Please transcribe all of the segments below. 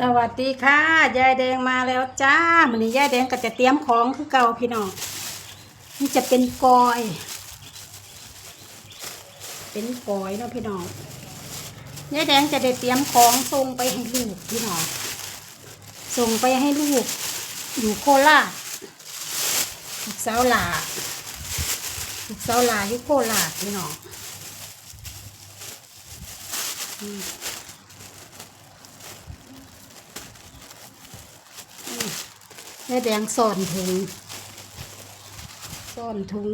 สวัสดีค่ะ ยายแดงมาแล้วจ้าวันนี้ยายแดงก็จะเตรียมของคือเก่าพี่น้องนี่จะเป็นกอย เป็นกอยเนาะพี่น้องยายแดงจะได้เตรียมของส่งไปให้ลูกพี่น้องส่งไปให้ลูก อยู่โคราชลูกสาวหลาลูกสาวหลาอยู่โคราชพี่น้องอืม แม่แดงซ่อนถุงซ่อนถุง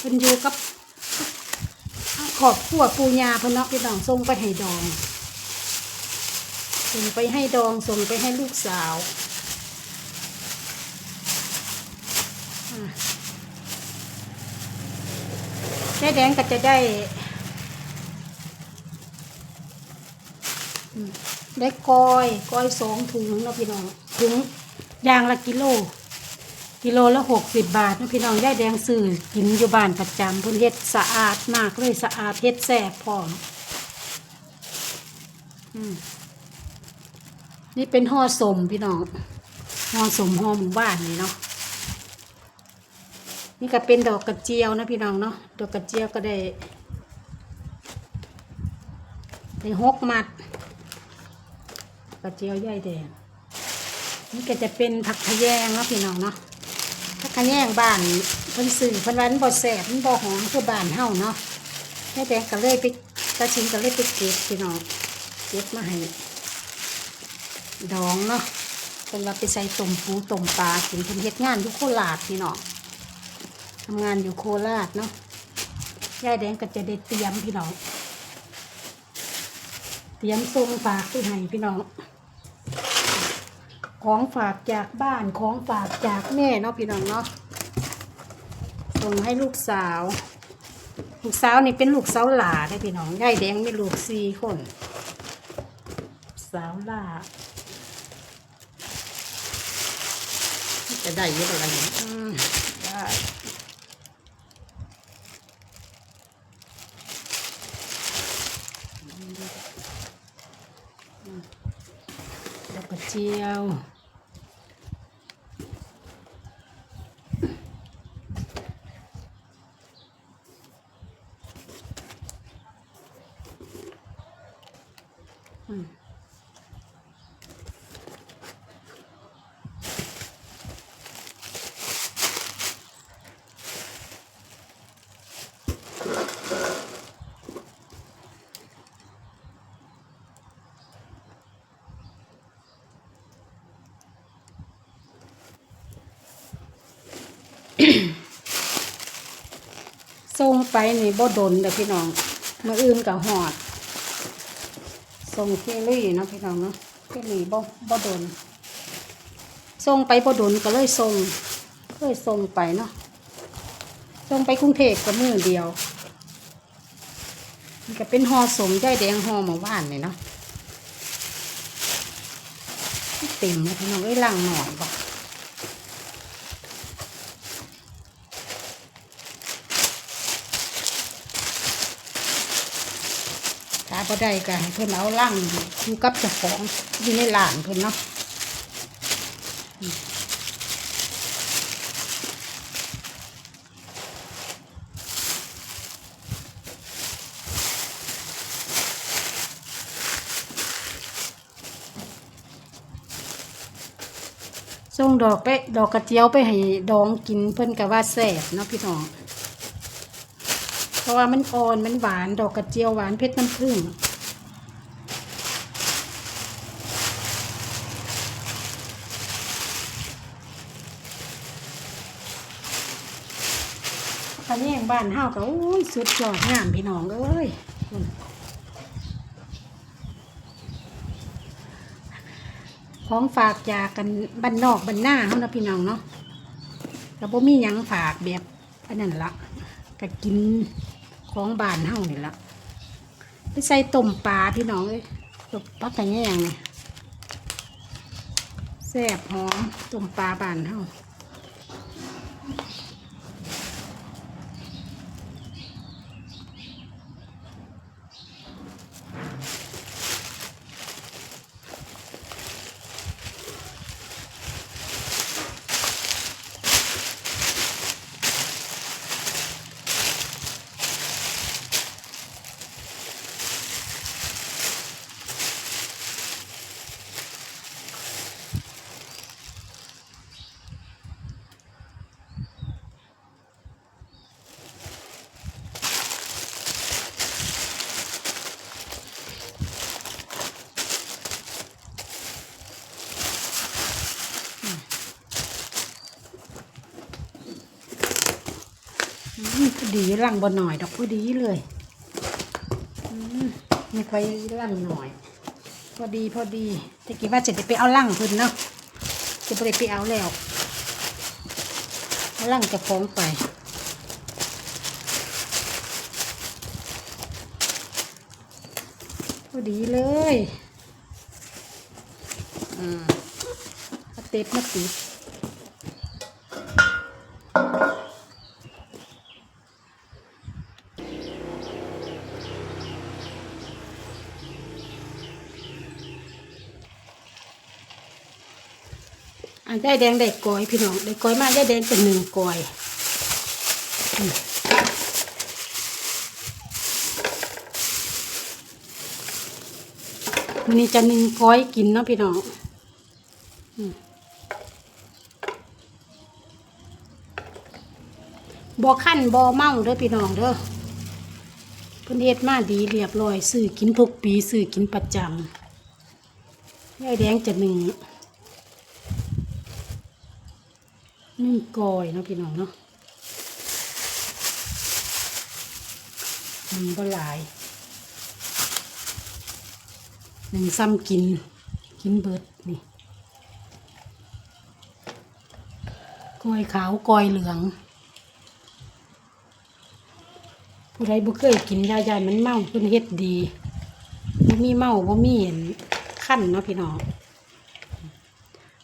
เป็นอยู่กับขอบขัวปูยาพนักพี่น้องส่งไปให้ดองส่งไปให้ดองส่งไปให้ลูกสาวแม่แดงก็จะได้ ได้ก้อยก้อยสองถุงนะพี่น้องถุงยางละกิโล กิโลละหกสิบบาทนะพี่น้องย่ายแดงซื้อกินอยู่บ้านประจำเพุ่นเฮ็ดสะอาดมากเลยสะอาดเฮ็ดแซ่บพร้อมอืมนี่เป็นห่อสมพี่น้องห่อสมห่อหมู่บ้านนี่เนาะนี่ก็เป็นดอกกระเจียวนะพี่น้องเนาะดอกกระเจียวก็ได้ได้หกมัด กระเจียวใหญ่แดงนี่ก็จะเป็นผักขะแยงเนาะพี่น้องเนาะผักขะแยงบ้านเพิ่นสื่อเพิ่นว่ามันบ่แสบมันบ่หอมคือบ้านเฮาเนาะแม่แดงก็เลยไปกระชินก็เลยไปเก็บพี่น้องเก็บมาให้ดองเนาะเพิ่นว่าไปใส่ต้มปูต้มปลากินเพิ่นเฮ็ดงานอยู่โคราชพี่น้องทำงานอยู่โคราชเนาะยายแดงก็จะได้เตรียมพี่น้อง เตรียมส่งฝากไปให้พี่น้อง ของฝากจากบ้านของฝากจากแม่เนาะพี่น้องเนาะส่งให้ลูกสาว ลูกสาวนี่เป็นลูกสาวหลาได้อพี่น้องยายแดงมีลูกสี่คน สาวหลาจะได้เยอะอะไรเนี่ยอืมได้แล้วก็เจียว ส่งไปนี่บ่ดนเด้อพี่น้องมืออื่นกับหอด ส่งเคลี่เนาะพี่น้องเนาะเคลี่บ่บ่โดนส่งไปบ่โดนก็เลยส่งก็เลยส่งไปเนาะส่งไปกรุงเทพก็มือเดียวมันก็เป็นห่อสมใจแดงห่อหมาว่านเลยเนาะเต็มเลยพี่น้องเอ้ยล่างหน่อยบ่ถ้า บ่ได้ก็ให้เพิ่นเอาล่างอยู่กับเจ้าของอยู่ในร้านเพิ่นเนาะส่งดอกไปดอกกระเจียวไปให้ดองกินเพิ่นก็ว่าแซ่บเนาะพี่น้อง เพราะว่ามันอ่อนมันหวานดอกกระเจียวหวานเพชรน้ำผึ้งตอนนี้ยังบ้านเฮาก็โอ้ยสุดยอดงามพี่น้องเอ้ยของฝากจากกันบ้านนอกบ้านหน้าเฮานะพี่น้องเนาะก็บ่มีหยังฝากแบบอันนั้นละก็กิน ของบ้านเฮานี่ละไปใส่ต้มปลาพี่น้องเลยต้มปลากระแยงนี่แซ่บหอมต้มปลาบ้านเฮา ดีร่างบ่หน่อยดอกพอดีเลยไม่ค่อยร่างหน่อย พอดีพอดีแต่กี้ว่าจะได้ไปเอาล่างเพิ่นเนาะจะไปไปเอาแล้วล่างจะฟ้องไปพอดีเลยอืมเอาเต็บมาติด อได้แดงได้กอยพี่น้องได้กอยมากได้แดงเป็นหนึ่งกอยมันนี้จะหนึ่งกอยกินเนาะพี่น้องบ่ขั้นบ่เมาเด้อพี่น้องเด้อเพิ่นเฮ็ดมาดีเรียบร้อยซื้อกินทุกปีซื้อกินประจำยายแดงจะหนึ่ง นึ่งกอยเนาะพี่น้องเนาะมันก็หลายหนึ่งซ้ำกิน กินเบิดนี่กอยขาวกอยเหลืองผู้ใดบ่เคยกินยายายมันเมาเพิ่นเฮ็ดดีบ่มีเมาบ่มีเห็นขั้นเนาะพี่น้อง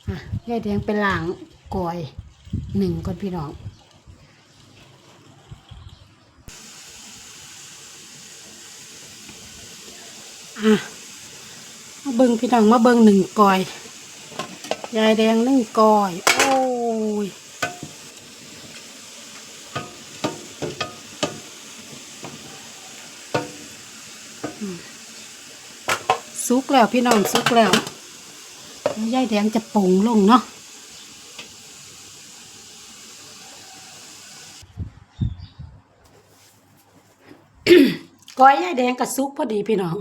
อะยายแดงไปล้างกอย หนึ่งก่อนพี่น้องอะมาเบิงพี่น้องมาเบิงหนึ่งกอย ยายแดงหนึ่งกอย โอ้ยสุกแล้วพี่น้องสุกแล้วยายแดงจะปรุงลงเนาะ ก้อยยายแดงกับซุปพอดีพี่น้อง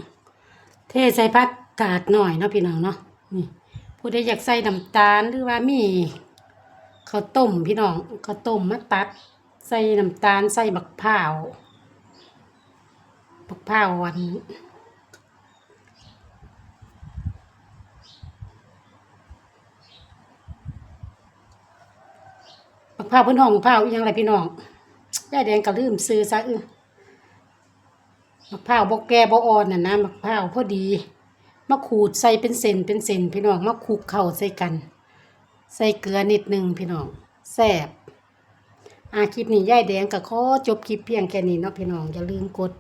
เทใส่ผักกาดหน่อยเนาะพี่น้องเนาะนี่ผู้ใดอยากใส่น้ำตาลหรือว่ามีข้าวต้มพี่น้องข้าวต้มมาตัด ใส่น้ำตาลใส่บักพร้าวบักพร้าวหวันบักพร้าวเพื้นห้องพร้าวอีหยังไรพี่น้องยายแดงก็ลืมซื้อซะเออ มะพร้าวบกแก่บอ่อนน่ะนะมะพร้าวพอดีมะขูดใส่เป็นเส้นเป็นเส้นพี่น้องมะคลุกเข้าใส่กัน ใส่เกลือนิดนึงพี่น้องแซ่บอาคลิปนี้ยายแดงก็ขอจบคลิปเพียงแค่นี้เนาะพี่น้องอย่าลืมกด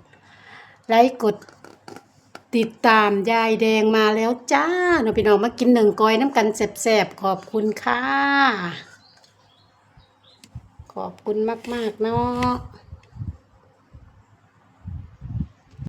ไลค์กดติดตามยายแดงมาแล้วจ้าเนาะพี่น้องมากินหนึ่งก้อยน้ำกันแซ่บๆขอบคุณค่ะ ขอบคุณมากๆเนาะ